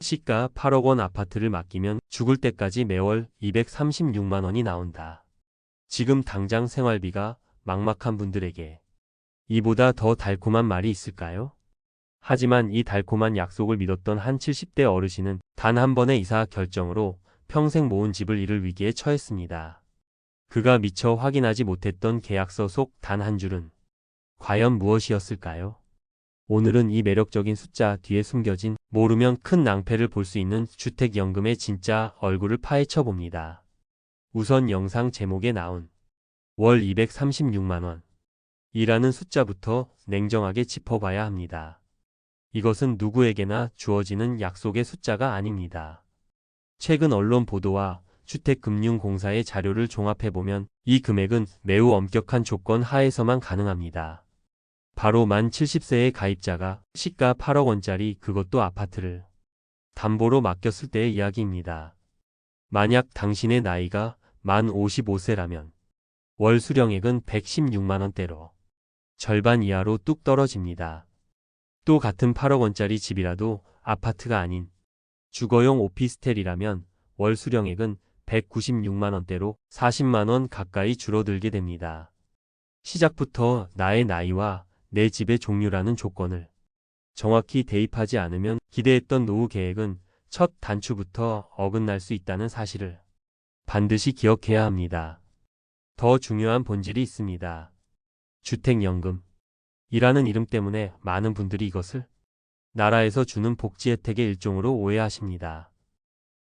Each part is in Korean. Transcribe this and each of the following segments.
시가 8억 원 아파트를 맡기면 죽을 때까지 매월 236만 원이 나온다. 지금 당장 생활비가 막막한 분들에게 이보다 더 달콤한 말이 있을까요? 하지만 이 달콤한 약속을 믿었던 한 70대 어르신은 단 한 번의 이사 결정으로 평생 모은 집을 잃을 위기에 처했습니다. 그가 미처 확인하지 못했던 계약서 속 단 한 줄은 과연 무엇이었을까요? 오늘은 이 매력적인 숫자 뒤에 숨겨진 모르면 큰 낭패를 볼 수 있는 주택연금의 진짜 얼굴을 파헤쳐 봅니다. 우선 영상 제목에 나온 월 236만원 이라는 숫자부터 냉정하게 짚어봐야 합니다. 이것은 누구에게나 주어지는 약속의 숫자가 아닙니다. 최근 언론 보도와 주택금융공사의 자료를 종합해보면 이 금액은 매우 엄격한 조건 하에서만 가능합니다. 바로 만 70세의 가입자가 시가 8억 원짜리 그것도 아파트를 담보로 맡겼을 때의 이야기입니다. 만약 당신의 나이가 만 55세라면 월 수령액은 116만 원대로 절반 이하로 뚝 떨어집니다. 또 같은 8억 원짜리 집이라도 아파트가 아닌 주거용 오피스텔이라면 월 수령액은 196만 원대로 40만 원 가까이 줄어들게 됩니다. 시작부터 나의 나이와 내 집의 종류라는 조건을 정확히 대입하지 않으면 기대했던 노후 계획은 첫 단추부터 어긋날 수 있다는 사실을 반드시 기억해야 합니다. 더 중요한 본질이 있습니다. 주택연금. 이라는 이름 때문에 많은 분들이 이것을 나라에서 주는 복지 혜택의 일종으로 오해하십니다.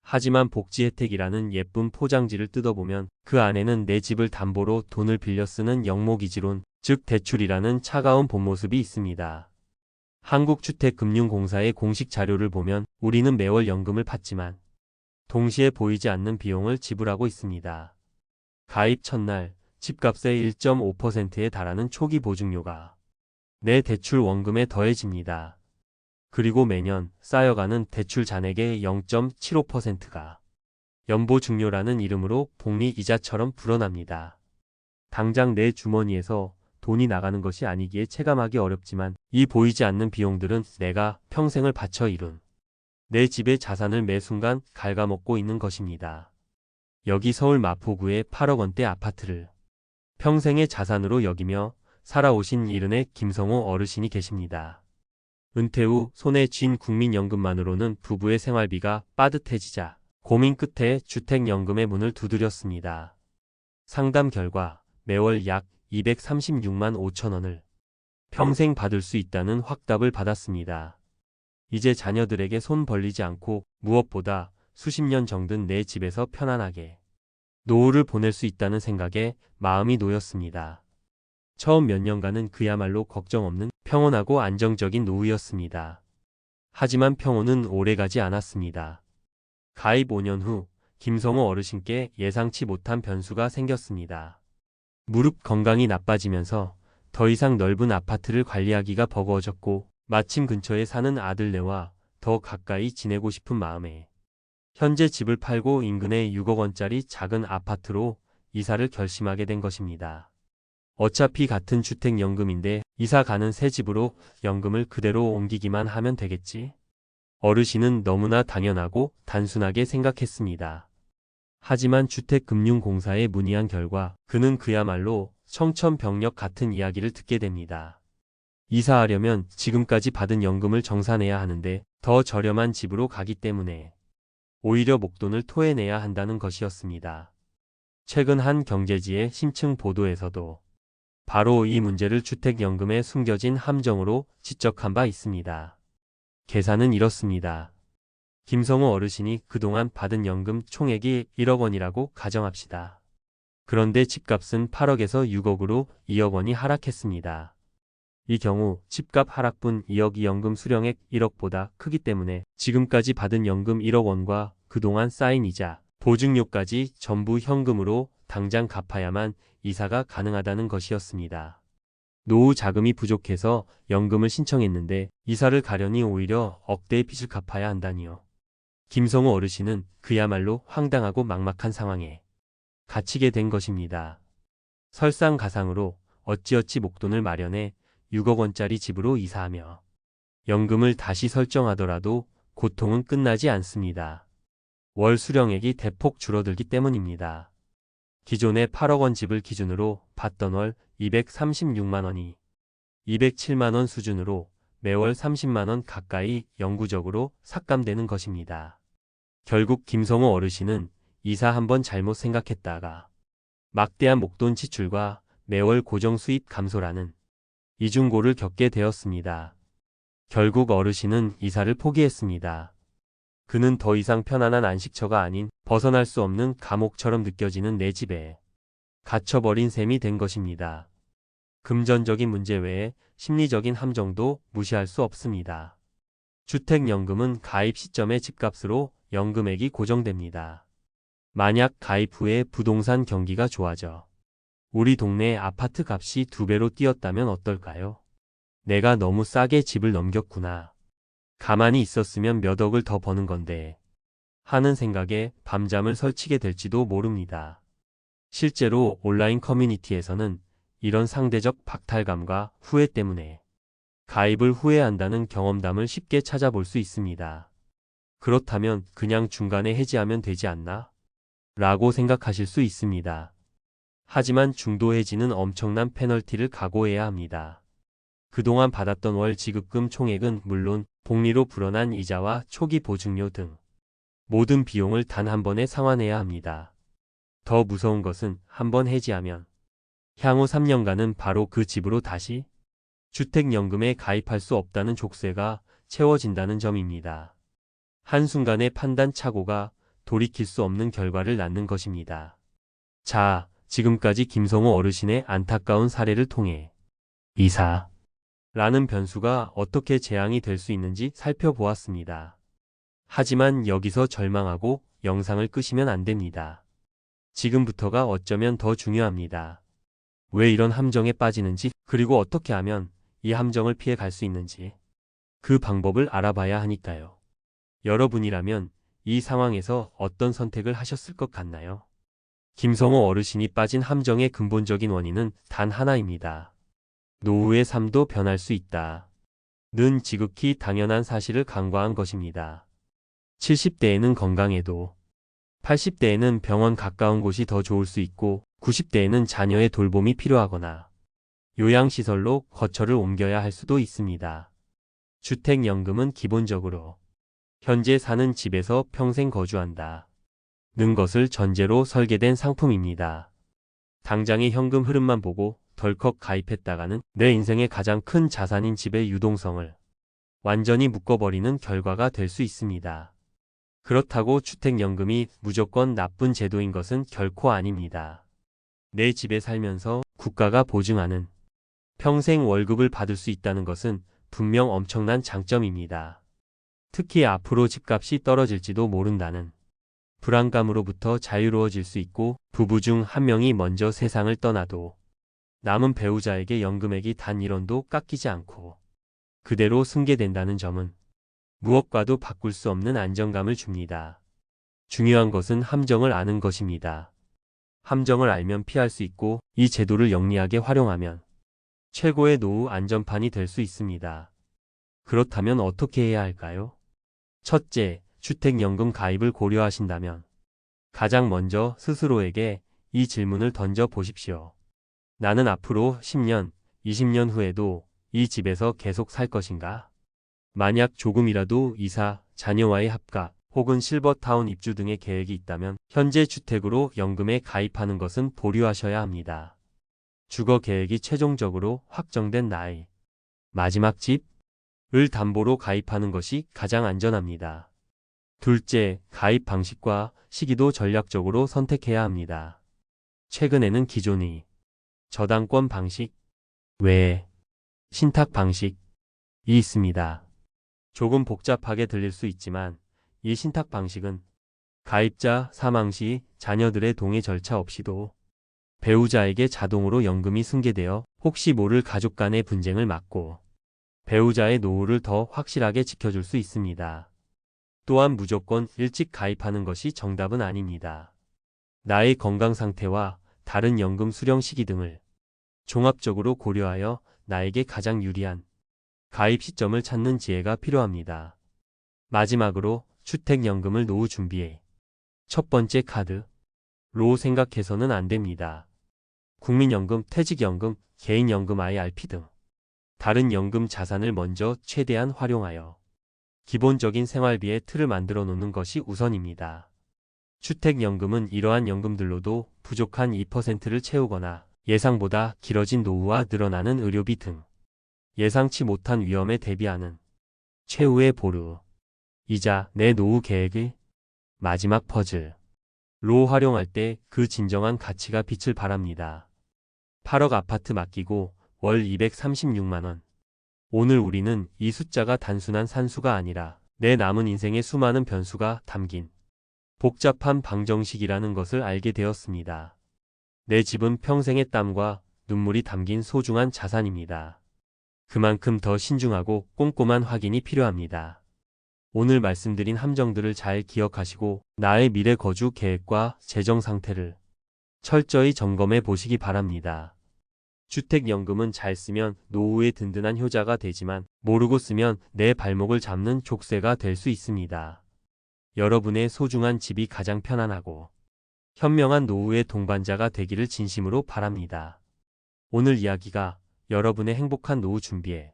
하지만 복지 혜택이라는 예쁜 포장지를 뜯어보면 그 안에는 내 집을 담보로 돈을 빌려 쓰는 영모기지론, 즉 대출이라는 차가운 본 모습이 있습니다. 한국주택금융공사의 공식 자료를 보면 우리는 매월 연금을 받지만 동시에 보이지 않는 비용을 지불하고 있습니다. 가입 첫날 집값의 1.5%에 달하는 초기 보증료가 내 대출 원금에 더해집니다. 그리고 매년 쌓여가는 대출 잔액의 0.75%가 연보증료라는 이름으로 복리 이자처럼 불어납니다. 당장 내 주머니에서 돈이 나가는 것이 아니기에 체감하기 어렵지만 이 보이지 않는 비용들은 내가 평생을 바쳐 이룬 내 집의 자산을 매 순간 갉아먹고 있는 것입니다. 여기 서울 마포구의 8억 원대 아파트를 평생의 자산으로 여기며 살아오신 이른의 김성호 어르신이 계십니다. 은퇴 후 손에 쥔 국민연금만으로는 부부의 생활비가 빠듯해지자 고민 끝에 주택연금의 문을 두드렸습니다. 상담 결과 매월 약 236만 5천 원을 평생 받을 수 있다는 확답을 받았습니다. 이제 자녀들에게 손 벌리지 않고 무엇보다 수십 년 정든 내 집에서 편안하게 노후를 보낼 수 있다는 생각에 마음이 놓였습니다. 처음 몇 년간은 그야말로 걱정 없는 평온하고 안정적인 노후였습니다. 하지만 평온은 오래가지 않았습니다. 가입 5년 후 김성호 어르신께 예상치 못한 변수가 생겼습니다. 무릎 건강이 나빠지면서 더 이상 넓은 아파트를 관리하기가 버거워졌고 마침 근처에 사는 아들네와 더 가까이 지내고 싶은 마음에 현재 집을 팔고 인근의 6억 원짜리 작은 아파트로 이사를 결심하게 된 것입니다. 어차피 같은 주택연금인데 이사 가는 새 집으로 연금을 그대로 옮기기만 하면 되겠지? 어르신은 너무나 당연하고 단순하게 생각했습니다. 하지만 주택금융공사에 문의한 결과 그는 그야말로 청천벽력 같은 이야기를 듣게 됩니다. 이사하려면 지금까지 받은 연금을 정산해야 하는데 더 저렴한 집으로 가기 때문에 오히려 목돈을 토해내야 한다는 것이었습니다. 최근 한 경제지의 심층 보도에서도 바로 이 문제를 주택연금에 숨겨진 함정으로 지적한 바 있습니다. 계산은 이렇습니다. 김성호 어르신이 그동안 받은 연금 총액이 1억 원이라고 가정합시다. 그런데 집값은 8억에서 6억으로 2억 원이 하락했습니다. 이 경우 집값 하락분 2억이 연금 수령액 1억보다 크기 때문에 지금까지 받은 연금 1억 원과 그동안 쌓인 이자, 보증료까지 전부 현금으로 당장 갚아야만 이사가 가능하다는 것이었습니다. 노후 자금이 부족해서 연금을 신청했는데 이사를 가려니 오히려 억대의 빚을 갚아야 한다니요. 김성호 어르신은 그야말로 황당하고 막막한 상황에 갇히게 된 것입니다. 설상가상으로 어찌어찌 목돈을 마련해 6억 원짜리 집으로 이사하며 연금을 다시 설정하더라도 고통은 끝나지 않습니다. 월 수령액이 대폭 줄어들기 때문입니다. 기존의 8억 원 집을 기준으로 받던 월 236만 원이 207만 원 수준으로 매월 30만 원 가까이 영구적으로 삭감되는 것입니다. 결국 김성호 어르신은 이사 한번 잘못 생각했다가 막대한 목돈 지출과 매월 고정 수입 감소라는 이중고를 겪게 되었습니다. 결국 어르신은 이사를 포기했습니다. 그는 더 이상 편안한 안식처가 아닌 벗어날 수 없는 감옥처럼 느껴지는 내 집에 갇혀버린 셈이 된 것입니다. 금전적인 문제 외에 심리적인 함정도 무시할 수 없습니다. 주택연금은 가입 시점의 집값으로 연금액이 고정됩니다. 만약 가입 후에 부동산 경기가 좋아져 우리 동네 아파트 값이 두 배로 뛰었다면 어떨까요? 내가 너무 싸게 집을 넘겼구나. 가만히 있었으면 몇 억을 더 버는 건데. 하는 생각에 밤잠을 설치게 될지도 모릅니다. 실제로 온라인 커뮤니티에서는 이런 상대적 박탈감과 후회 때문에 가입을 후회한다는 경험담을 쉽게 찾아볼 수 있습니다. 그렇다면 그냥 중간에 해지하면 되지 않나? 라고 생각하실 수 있습니다. 하지만 중도 해지는 엄청난 페널티를 각오해야 합니다. 그동안 받았던 월 지급금 총액은 물론 복리로 불어난 이자와 초기 보증료 등 모든 비용을 단 한 번에 상환해야 합니다. 더 무서운 것은 한 번 해지하면 향후 3년간은 바로 그 집으로 다시 주택연금에 가입할 수 없다는 족쇄가 채워진다는 점입니다. 한순간의 판단 착오가 돌이킬 수 없는 결과를 낳는 것입니다. 자, 지금까지 김성호 어르신의 안타까운 사례를 통해 이사 라는 변수가 어떻게 재앙이 될 수 있는지 살펴보았습니다. 하지만 여기서 절망하고 영상을 끄시면 안 됩니다. 지금부터가 어쩌면 더 중요합니다. 왜 이런 함정에 빠지는지, 그리고 어떻게 하면 이 함정을 피해 갈 수 있는지 그 방법을 알아봐야 하니까요. 여러분이라면 이 상황에서 어떤 선택을 하셨을 것 같나요? 김성호 어르신이 빠진 함정의 근본적인 원인은 단 하나입니다. 노후의 삶도 변할 수 있다. 는 지극히 당연한 사실을 간과한 것입니다. 70대에는 건강해도 80대에는 병원 가까운 곳이 더 좋을 수 있고 90대에는 자녀의 돌봄이 필요하거나 요양시설로 거처를 옮겨야 할 수도 있습니다. 주택연금은 기본적으로 현재 사는 집에서 평생 거주한다. 는 것을 전제로 설계된 상품입니다. 당장의 현금 흐름만 보고 덜컥 가입했다가는 내 인생의 가장 큰 자산인 집의 유동성을 완전히 묶어버리는 결과가 될 수 있습니다. 그렇다고 주택연금이 무조건 나쁜 제도인 것은 결코 아닙니다. 내 집에 살면서 국가가 보증하는 평생 월급을 받을 수 있다는 것은 분명 엄청난 장점입니다. 특히 앞으로 집값이 떨어질지도 모른다는 불안감으로부터 자유로워질 수 있고 부부 중 한 명이 먼저 세상을 떠나도 남은 배우자에게 연금액이 단 1원도 깎이지 않고 그대로 승계된다는 점은 무엇과도 바꿀 수 없는 안정감을 줍니다. 중요한 것은 함정을 아는 것입니다. 함정을 알면 피할 수 있고 이 제도를 영리하게 활용하면 최고의 노후 안전판이 될 수 있습니다. 그렇다면 어떻게 해야 할까요? 첫째, 주택연금 가입을 고려하신다면 가장 먼저 스스로에게 이 질문을 던져 보십시오. 나는 앞으로 10년, 20년 후에도 이 집에서 계속 살 것인가? 만약 조금이라도 이사, 자녀와의 합가, 혹은 실버타운 입주 등의 계획이 있다면 현재 주택으로 연금에 가입하는 것은 보류하셔야 합니다. 주거 계획이 최종적으로 확정된 나이, 마지막 집을 담보로 가입하는 것이 가장 안전합니다. 둘째, 가입 방식과 시기도 전략적으로 선택해야 합니다. 최근에는 기존의 저당권 방식 외에 신탁 방식이 있습니다. 조금 복잡하게 들릴 수 있지만 이 신탁 방식은 가입자 사망 시 자녀들의 동의 절차 없이도 배우자에게 자동으로 연금이 승계되어 혹시 모를 가족 간의 분쟁을 막고 배우자의 노후를 더 확실하게 지켜줄 수 있습니다. 또한 무조건 일찍 가입하는 것이 정답은 아닙니다. 나의 건강 상태와 다른 연금 수령 시기 등을 종합적으로 고려하여 나에게 가장 유리한 가입 시점을 찾는 지혜가 필요합니다. 마지막으로 주택연금을 노후 준비에 첫 번째 카드 로 생각해서는 안 됩니다. 국민연금, 퇴직연금, 개인연금 IRP 등 다른 연금 자산을 먼저 최대한 활용하여 기본적인 생활비의 틀을 만들어 놓는 것이 우선입니다. 주택연금은 이러한 연금들로도 부족한 2%를 채우거나 예상보다 길어진 노후와 늘어나는 의료비 등 예상치 못한 위험에 대비하는 최후의 보루, 이자 내 노후 계획의 마지막 퍼즐, 로 활용할 때 그 진정한 가치가 빛을 발합니다. 8억 아파트 맡기고 월 236만원. 오늘 우리는 이 숫자가 단순한 산수가 아니라 내 남은 인생의 수많은 변수가 담긴 복잡한 방정식이라는 것을 알게 되었습니다. 내 집은 평생의 땀과 눈물이 담긴 소중한 자산입니다. 그만큼 더 신중하고 꼼꼼한 확인이 필요합니다. 오늘 말씀드린 함정들을 잘 기억하시고 나의 미래 거주 계획과 재정 상태를 철저히 점검해 보시기 바랍니다. 주택연금은 잘 쓰면 노후의 든든한 효자가 되지만 모르고 쓰면 내 발목을 잡는 족쇄가 될 수 있습니다. 여러분의 소중한 집이 가장 편안하고 현명한 노후의 동반자가 되기를 진심으로 바랍니다. 오늘 이야기가 여러분의 행복한 노후 준비에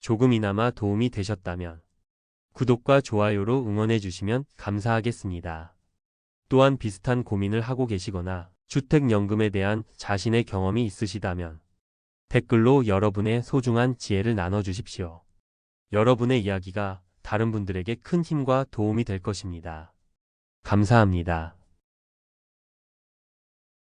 조금이나마 도움이 되셨다면 구독과 좋아요로 응원해 주시면 감사하겠습니다. 또한 비슷한 고민을 하고 계시거나 주택연금에 대한 자신의 경험이 있으시다면 댓글로 여러분의 소중한 지혜를 나눠주십시오. 여러분의 이야기가 다른 분들에게 큰 힘과 도움이 될 것입니다. 감사합니다.